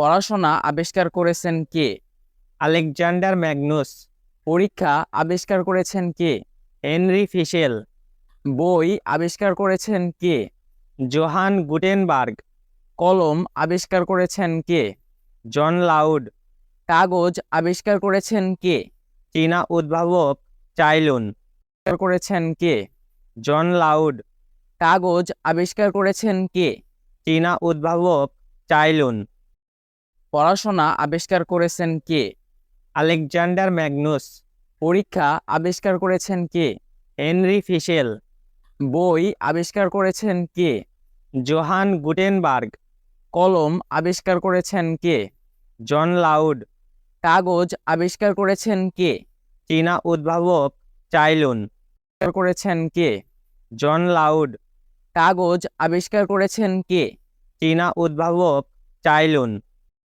পড়াশোনা আবিষ্কার করেছেন কে? Alexander Magnus. পরীক্ষা আবিষ্কার করেছেন কে? হেনরি ফিশেল। বই আবিষ্কার করেছেন কে? Johann Gutenberg. কলম আবিষ্কার করেছেন কে? জন লাউড। কাগজ আবিষ্কার করেছেন কে? চীনা উদ্ভাবক চাইলুন। আবিষ্কার করেছেন কে? জন লাউড। কাগজ আবিষ্কার করেছেন কে? চীনা উদ্ভাবক চাইলুন। পড়াশোনা আবিষ্কার করেছেন কে? Alexander Magnus. পরীক্ষা আবিষ্কার করেছেন কে? হেনরি ফিশেল। বই আবিষ্কার করেছেন কে? Johann Gutenberg. কলম আবিষ্কার করেছেন কে? জন লাউড। কাগজ আবিষ্কার করেছেন কে? চীনা উদ্ভাবক চাইলুন। আবিষ্কার করেছেন কে? জন লাউড। কাগজ আবিষ্কার করেছেন কে? চীনা উদ্ভাবক চাইলুন।